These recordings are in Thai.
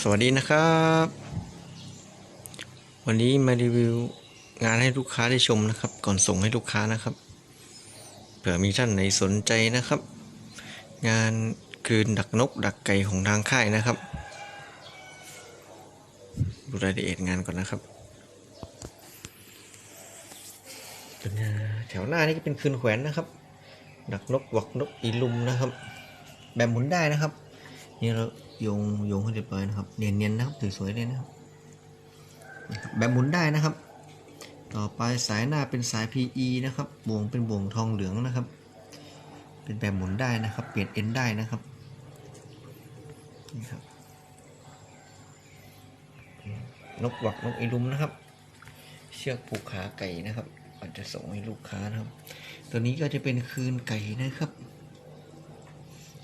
สวัสดีนะครับ วันนี้มารีวิวงานให้ลูกค้าได้ชมนะครับ ก่อนส่งให้ลูกค้านะครับเผื่อมีท่านไหนสนใจนะครับ งานคืนดักนกดักไก่ของทางค่ายนะครับ ดูรายละเอียดงานก่อนนะครับแถวหน้านี่ก็เป็นคืนแขวนนะครับ ดักนกวักนกอีลุมนะครับ แบบหมุนได้นะครับ นี่เรา โยงโยงให้เรียบร้อยนะครับเนียนๆนะครับสวยๆเลยนะครับ แบบหมุนได้นะครับ ต่อไปสายหน้าเป็นสาย PE นะครับบ่วงเป็นบ่วงทองเหลืองนะครับ เป็นแบบหมุนได้นะครับ เปลี่ยนเอ็นได้นะครับนี่ครับนกหวักนกอีลุมนะครับ เชือกผูกขาไก่นะครับ อาจจะส่งให้ลูกค้านะครับ ตัวนี้ก็จะเป็นคืนไก่นะครับ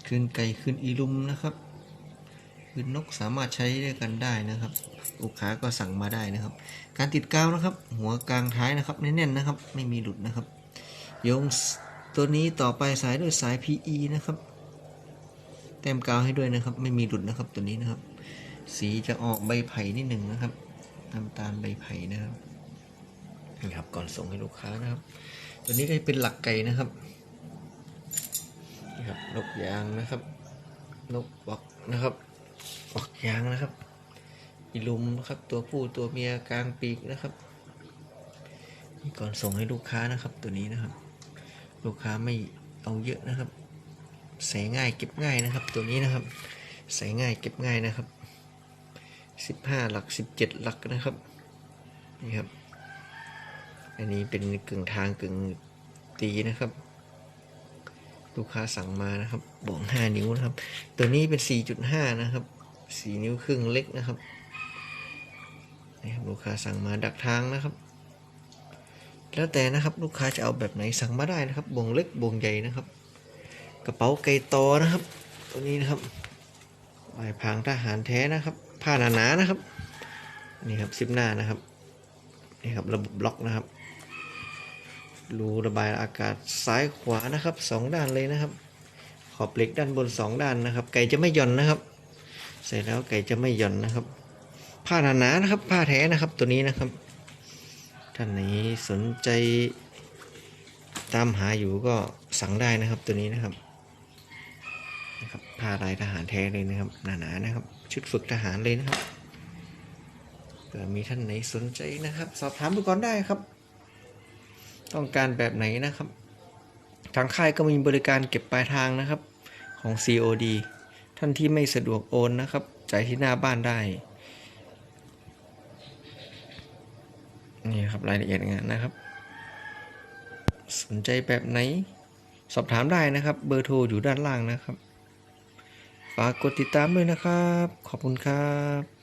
คืนไก่คืนอีลุมนะครับ คืนนกสามารถใช้ด้วยกันได้นะครับลูกค้าก็สั่งมาได้นะครับ การติดกาวนะครับ หัวกลางท้ายนะครับแน่นๆนะครับ ไม่มีหลุดนะครับโยงตัวนี้ต่อไปสายด้วยสาย PE นะครับแต้มกาวให้ด้วยนะครับ ไม่มีหลุดนะครับตัวนี้นะครับ สีจะออกใบไผ่นิดหนึ่งนะครับน้ำตาลใบไผ่นะครับนี่ครับก่อนส่งให้ลูกค้านะครับ ตัวนี้ก็เป็นหลักไก่นะครับนี่ครับนกยางนะครับนกวักนะครับ วักยางนะครับอีลุมนะครับตัวผู้ตัวเมียกลางปีกนะครับนี่ก่อนส่งให้ลูกค้านะครับตัวนี้นะครับ ลูกค้าไม่เอาเยอะนะครับ ใส่ง่ายเก็บง่ายนะครับ ตัวนี้นะครับ ใส่ง่ายเก็บง่ายนะครับสิบห้าหลักสิบเจ็ดหลักนะครับนี่ครับ อันนี้เป็นกึ่งทางกึ่งตีนะครับ ลูกค้าสั่งมานะครับบ่วง5นิ้วนะครับ ตัวนี้เป็น 4.5 นะครับ 4 นิ้วครึ่งเล็กนะครับนี่ครับลูกค้าสั่งมาดักทางนะครับ แล้วแต่นะครับลูกค้าจะเอาแบบไหนสั่งมาได้นะครับบ่วงเล็กบ่วงใหญ่นะครับ กระเป๋าไก่ตอนะครับ ตัวนี้นะครับลายพรางทหารแท้นะครับ ผ้าหนาๆนะครับนี่ครับซิปหน้านะครับนี่ครับระบบล็อกนะครับ รูระบายอากาศซ้ายขวานะครับสองด้านเลยนะครับ ขอบเหล็กด้านบนสองด้านนะครับ ไก่จะไม่หย่อนนะครับ เสร็จแล้วไก่จะไม่หย่อนนะครับ ผ้าหนาๆนะครับ ผ้าแท้นะครับตัวนี้นะครับ ท่านไหนสนใจตามหาอยู่ก็สั่งได้นะครับตัวนี้นะครับนะครับผ้าลายทหารแท้เลยนะครับหนาๆนะครับ ชุดฝึกทหารเลยนะครับเผื่อมีท่านไหนสนใจนะครับ สอบถามดูก่อนได้ครับ ต้องการแบบไหนนะครับ ทางค่ายก็มีบริการเก็บปลายทางนะครับของ COD ท่านที่ไม่สะดวกโอนนะครับ จ่ายที่หน้าบ้านได้ นี่ครับรายละเอียดงานนะครับ สนใจแบบไหน สอบถามได้นะครับ เบอร์โทรอยู่ด้านล่างนะครับ ฝากกดติดตามด้วยนะครับ ขอบคุณครับ